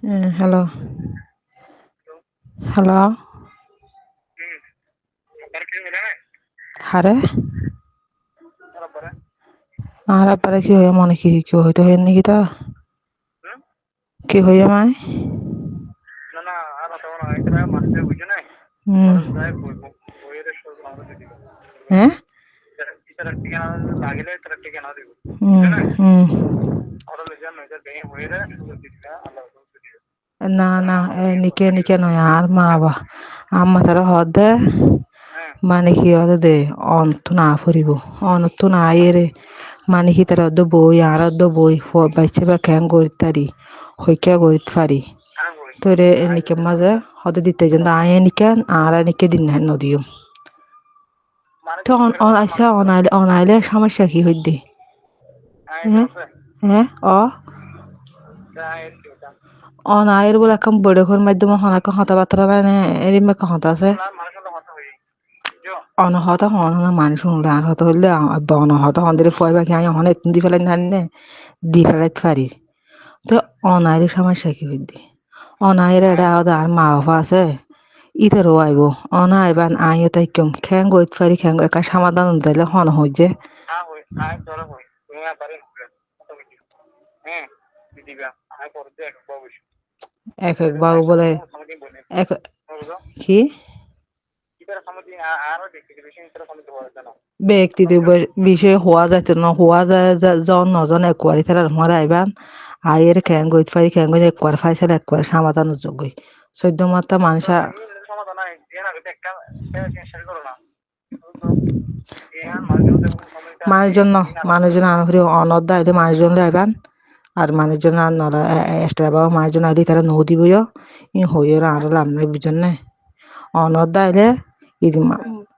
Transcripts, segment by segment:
Eh, hello. Hello. হারে আর আব্বারে কি হয়ে মনে কি কি হইতো হয়ে নাকি তা কি মাই হুম হ্যাঁ হুম হুম না না নিকে নিকে নয় আর মা বা আম্মা তারা হদে মানে কি হদে দে অন্ত না ফুরিব অন্ত না আইরে মানে কি তারা অদ্দ বই আর অদ্দ বই বাইছে বা ক্যাং গরিত তারি হইকা গরিত পারি। তোরে নিকে মাঝে হদে দিতে যেন আয় নিকে আর নিকে দিন না নদিও। তো অন আইসা অনাইলে অনাইলে সমস্যা কি হইতে হ্যাঁ হ্যাঁ অ অনাইর বলে এখন বড় ঘর মাধ্যমে হনাকে হতা বাতরা নাই নে? এরি মে হতা আছে? অনহত হন না মানুষ শুনলে আর হত হইলে আব্বা অনহত হন দিলে ফয় বাকি আমি হনে দি ফেলাই না নে? দি ফেলাইতে পারি তো অনাইর সমস্যা কি হইতে? অনাইর এটা আর মা বাবা আছে। ইতারও আইব অনা আইবান আই তাই কম খ্যাং গইতে পারি খ্যাং একা সমাধান দিলে হন হই যে। এক এক বাবু বলে এক, কি? ব্যক্তিদের বিষয়ে হওয়া যাইতে না হওয়া যায় জন নজন একবারই তারা মরা আইবান আয়ের খ্যাং গইতে পারি খ্যাং গইতে একবার ফাইসাল একবার সমাধান যোগ্য চৈদ্দ মাত্রা মানুষা মানুষজন মানুষজন আনহরি অনদ্দা আইলে মানুষজন আইবান। আর মানুষজন আর নলা এক্সট্রা বাবা মানুষজন আইলে তারা নৌ দিবই ই হইয়ের আর লাভ নাই বুঝছেন না। অনদ্দা আইলে ইদি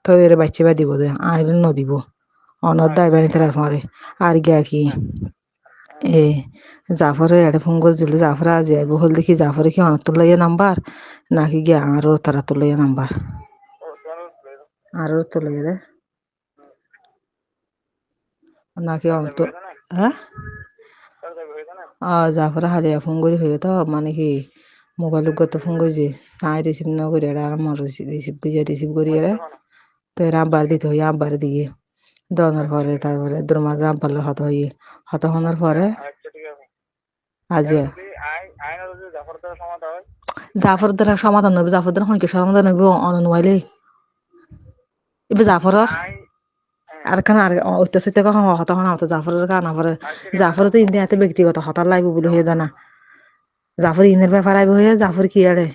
তৈরে বাচ্চা বা দিব আইলে নদিব অনদ্দা আইবানি তারা মারে আর গিয়া কি? এ, জাফরে এটা ফোন করছিল, জাফরে আজ আইব হল দেখি জাফরে কি অনত লইয়া নাম্বার, নাকি গিয়া আরও তারা তো লইয়া নাম্বার। আরও তো লইয়া দে। নাকি অন্ত হ্যাঁ? জাফরে হালিয়া ফোন করি হয়ে তো মানে কি মোবাইল গত ফোন করছি আই রিসিভ না করি আর আমার রিসিভ করি রিসিভ করি আর তো এর আব্বার দিতে হই আব্বার দিয়ে দনের পরে তারপরে তোর মাঝে আব্বার হত হই হত হওয়ার পরে আজ জাফর দ্বারা সমাধান হবে জাফর দ্বারা হইকে সমাধান হবে অননুয়াইলে এবার জাফর? আর খান আর অত্যাচার কখন হতা হন হতা জাফরের কান পরে জাফর তো ইন্ডিয়াতে ব্যক্তিগত হতার লাগবে বলে হয়ে জানা। জাফর ইনের ব্যাপার আইব হয়ে জাফর কি আরে